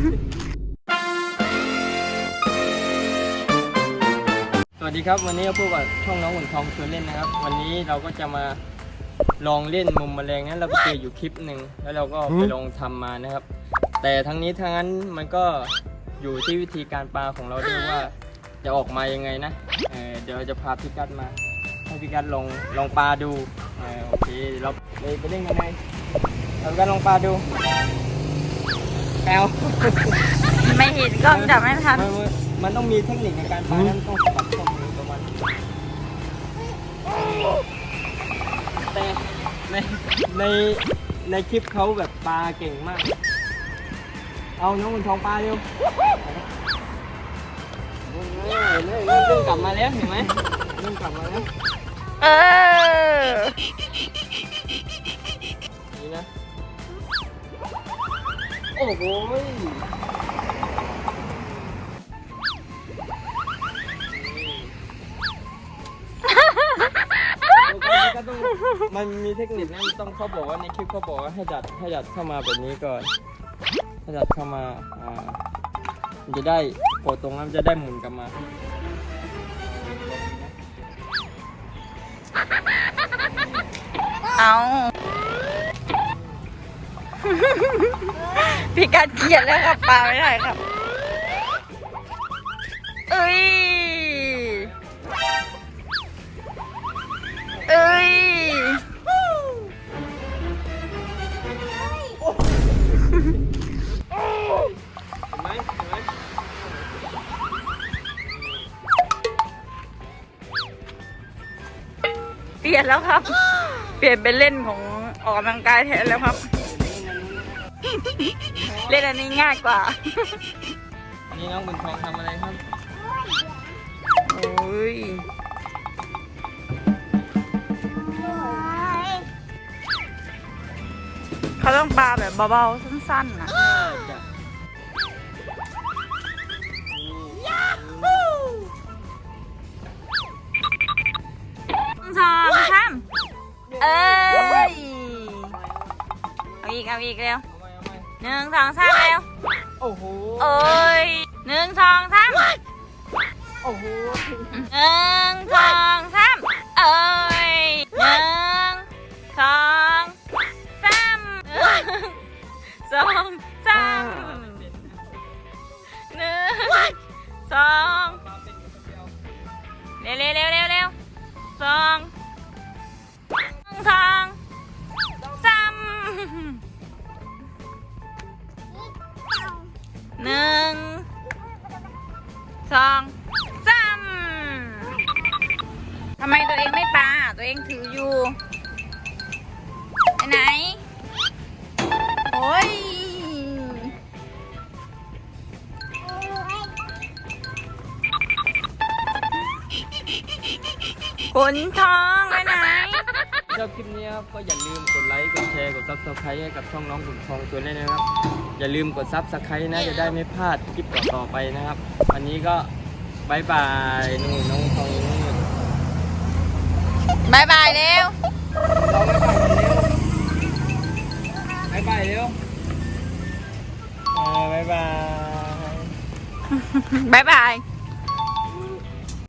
สวัสดีครับ วันนี้ก็พบกับช่องน้องหุ่นทองชวนเล่นนะครับ วันนี้เราก็จะมาลองเล่นมุมแมลงนั้นเราไปเจออยู่คลิปหนึ่งแล้วเราก็ไปลองทำมานะครับ แต่ทั้งนี้ทั้งนั้นมันก็อยู่ที่วิธีการปลาของเราด้วยว่าจะออกมายังไงนะเเดี๋ยวจะพาพี่กัดมา ให้พี่กัดลองลองปลาดูอโอเคเราไปไปเล่นกันเลยเราพี่กัดลองปลาดู แอลไม่เห็นกล้องจับไม่ทัน มันมันมันต้องมีเทคนิคในการปานั้นต้องปรับข้อมือประมาณแต่ในในในคลิปเขาแบบปลาเก่งมาก เอาน้องมันทองปลาเร็วเฮ้ยเริ่มเริ่มเริ่มกลับมาแล้วเห็นไหมเริ่มกลับมาแล้ว เออ โอ้โหก็ต้องมันมีเทคนิคนะต้องเขาบอกว่าในคลิปเขาบอกว่าให้ดัดให้ดัดเข้ามาแบบนี้ก่อนให้ดัดเข้ามาอ่ามันจะได้โผล่ตรงนั้นมันจะได้หมุนกลับมา เอา พี่กัดเกลียดแล้วครับปลาไม่ได้ครับ เอ้ย เอ้ยเห็นไหมเห็นไหมเปลี่ยนแล้วครับ เปลี่ยนเป็นเล่นของออกกำลังกายแทนแล้วครับ เล่นอันนี้ง่ายกว่าอันนี้น้องบุญทองทำอะไรครับโอ้ยเขาต้องปลาแบบเบาๆ สั้นๆนะจะสองสามเอ้ย เอาอีก เอาอีกเร็วเอาไหมเอาไหมหนึ่งสองสามเร็วโอ้โหโอ้ยหนึ่งสองสามโอ้โหหนึ่งสองสามเอ้ยหนึ่งสองสามหนึ่งสองสามหนึ่งสองเร็วเร็วเร็ว หนึ่งสองสามทำไมตัวเองไม่ปาตัวเองถืออยู่ไปไหน โอ้ยขนทอง ชอบคลิปนี้ครับก็อย่าลืมกดไลค์กดแชร์กดซับสไครต์ให้กับช่องน้องบุญทองชวนเล่นนะครับ อย่าลืมกดซับสไครต์นะจะได้ไม่พลาดคลิปต่อๆไปนะครับ วันนี้ก็บายบายนู่นน้องทองอยู่นู่นบายบายเร็วบายบายเร็วบายบายเร็วบายบายบายบาย